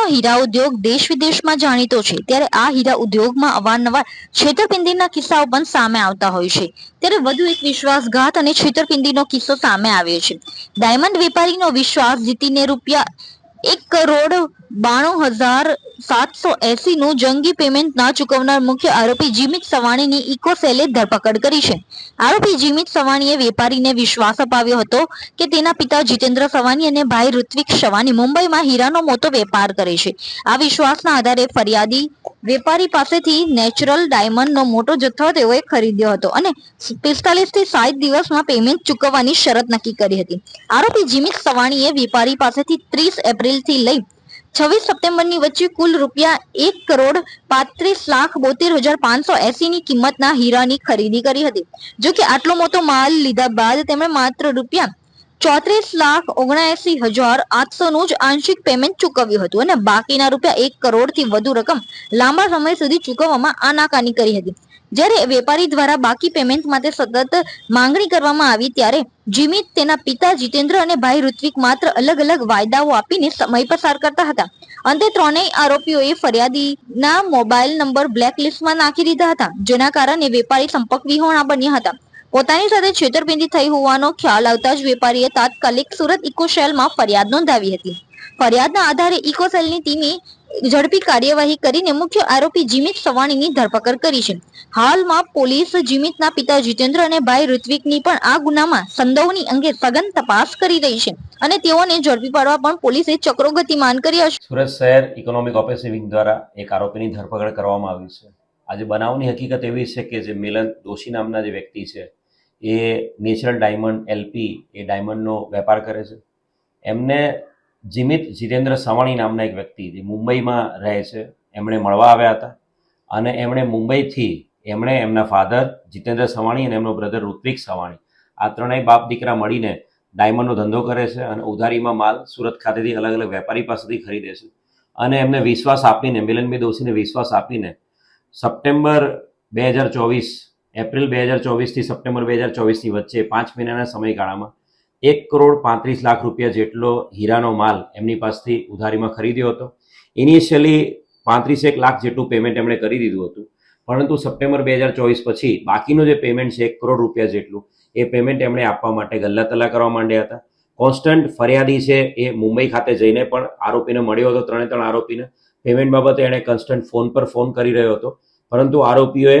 સુરતનો હીરા ઉદ્યોગ દેશ વિદેશમાં જાણીતો છે. ત્યારે આ હીરા ઉદ્યોગમાં અવારનવાર છેતરપિંડીના કિસ્સાઓ પણ સામે આવતા હોય છે. ત્યારે વધુ એક વિશ્વાસઘાત અને છેતરપિંડીનો કિસ્સો સામે આવ્યો છે. ડાયમંડ વેપારીનો વિશ્વાસ જીતીને રૂપિયા એક કરોડ બાણું હજાર સાતસો એસી નું જંગી પેમેન્ટ ના ચૂકવનાર મુખ્ય આરોપી જીમિત સવાણીની ઇકોસેલે ધરપકડ કરી છે. આરોપી જીમિત સવાણીએ વેપારીને વિશ્વાસ અપાવ્યો હતો કે તેના પિતા જીતેન્દ્ર સવાણી અને ભાઈ ઋત્વિક સવાણી મુંબઈમાં હીરાનો મોટો વેપાર કરે છે. આ વિશ્વાસના આધારે ફરિયાદી વેપારી પાસેથી નેચરલ ડાયમંડનો મોટો જથ્થો તેઓએ ખરીદ્યો હતો અને પિસ્તાલીસથી સાઠ દિવસમાં પેમેન્ટ ચૂકવવાની શરત નક્કી કરી હતી. આરોપી જીમિત સવાણીએ વેપારી પાસેથી ત્રીસ એપ્રિલથી લઈ છવ્વીસ સપ્ટેમ્બરની વચ્ચે કુલ રૂપિયા એક કરોડ પાંત્રીસ લાખ બોતેર હજાર પાંચસો એસી ની કિંમતના હીરાની ખરીદી કરી હતી. જો કે આટલો મોટો માલ લીધા બાદ તેમણે માત્ર રૂપિયા ચોત્રીસ લાખ ઓગણએસી હજાર આઠસો નું જ આંશિક પેમેન્ટ ચૂકવ્યું હતું અને બાકીના રૂપિયા એક કરોડથી વધુ રકમ લાંબા સમય સુધી ચૂકવવામાં આનાકાની કરી હતી. જ્યારે વેપારી દ્વારા બાકી પેમેન્ટ માટે સતત માંગણી કરવામાં આવી ત્યારે જીમિત તેના પિતા જીતેન્દ્ર અને ભાઈ ઋત્વિક માત્ર અલગ અલગ વાયદાઓ આપીને સમય પસાર કરતા હતા. અંતે ત્રણેય આરોપીઓએ ફરિયાદીના મોબાઈલ નંબર બ્લેકલિસ્ટમાં નાખી દીધા હતા, જેના કારણે વેપારી સંપર્ક વિહોણા બન્યા હતા. પોતાની સાથે છેતરપિંડી થઈ હોવાનો ખ્યાલ આવતા જ વેપારીએ તાત્કાલિક સુરત ઇકોશેલમાં ફરિયાદ નોંધાવી હતી. ફરિયાદના આધારે ઇકોસેલની ટીમે ઝડપી કાર્યવાહી કરીને મુખ્ય આરોપી જીમિત સવાણીની ધરપકડ કરી છે. હાલમાં પોલીસ જીમિતના પિતા જીતેન્દ્ર અને ભાઈ ઋત્વિકની પણ આ ગુનામાં સંડોવણી અંગે સઘન તપાસ કરી રહી છે અને તેઓને ઝડપી પાડવા પણ પોલીસે ચક્રો ગતિમાન કર્યા છે. સુરત શહેર ઇકોનોમિક ઓફિસિંગ દ્વારા એક આરોપીની ધરપકડ કરવામાં આવી છે. આજે બનાવની હકીકત એવી છે કે જે મિલન દોશી નામના જે વ્યક્તિ છે એ નેચરલ ડાયમંડ એલપી એ ડાયમંડનો વેપાર કરે છે. એમને જીમિત જીતેન્દ્ર સવાણી નામના એક વ્યક્તિ જે મુંબઈમાં રહે છે, એમણે મળવા આવ્યા હતા અને એમણે મુંબઈથી એમણે એમના ફાધર જીતેન્દ્ર સવાણી અને એમનો બ્રધર ઋત્વિક સવાણી, આ ત્રણેય બાપ દીકરા મળીને ડાયમંડનો ધંધો કરે છે અને ઉધારીમાં માલ સુરત ખાતેથી અલગ અલગ વેપારી પાસેથી ખરીદે છે. અને એમને વિશ્વાસ આપીને, મિલનભાઈ દોશીને વિશ્વાસ આપીને સપ્ટેમ્બર બે હજાર ચોવીસ એપ્રિલ બે હજાર ચોવીસથી સપ્ટેમ્બર બે હજાર ચોવીસની વચ્ચે પાંચ મહિનાના સમયગાળામાં એક કરોડ પાંત્રીસ લાખ રૂપિયા જેટલો હીરાનો માલ એમની પાસેથી ઉધારીમાં ખરીદ્યો હતો. ઇનિશિયલી પાંત્રીસેક લાખ જેટલું પેમેન્ટ એમણે કરી દીધું હતું. પરંતુ સપ્ટેમ્બર બે હજાર ચોવીસ પછી બાકીનું જે પેમેન્ટ છે, એક કરોડ રૂપિયા જેટલું, એ પેમેન્ટ એમણે આપવા માટે ગલ્લાતલ્લા કરવા માંડ્યા હતા. કોન્સ્ટન્ટ ફરિયાદી છે એ મુંબઈ ખાતે જઈને પણ આરોપીને મળ્યો હતો, ત્રણે ત્રણ આરોપીને. પેમેન્ટ બાબતે એણે કન્સ્ટન્ટ ફોન પર ફોન કરી રહ્યો હતો. પરંતુ આરોપીઓએ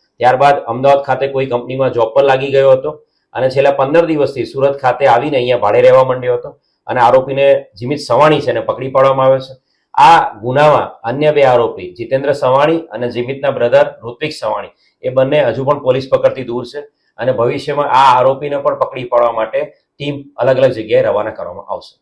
ત્યારબાદ અમદાવાદ ખાતે કોઈ કંપનીમાં જોબ પર લાગી ગયો હતો અને છેલ્લા પંદર દિવસથી સુરત ખાતે આવીને અહીંયા ભાડે રહેવા માંડ્યો હતો અને આરોપીને જીમિત સવાણી છે એને પકડી પાડવામાં આવ્યો છે. આ ગુનામાં અન્ય બે આરોપી, જીતેન્દ્ર સવાણી અને જીમિતના બ્રધર ઋત્વિક સવાણી, એ બંને હજુ પણ પોલીસ પકડથી દૂર છે અને ભવિષ્યમાં આ આરોપીને પણ પકડી પાડવા માટે ટીમ અલગ અલગ જગ્યાએ રવાના કરવામાં આવશે.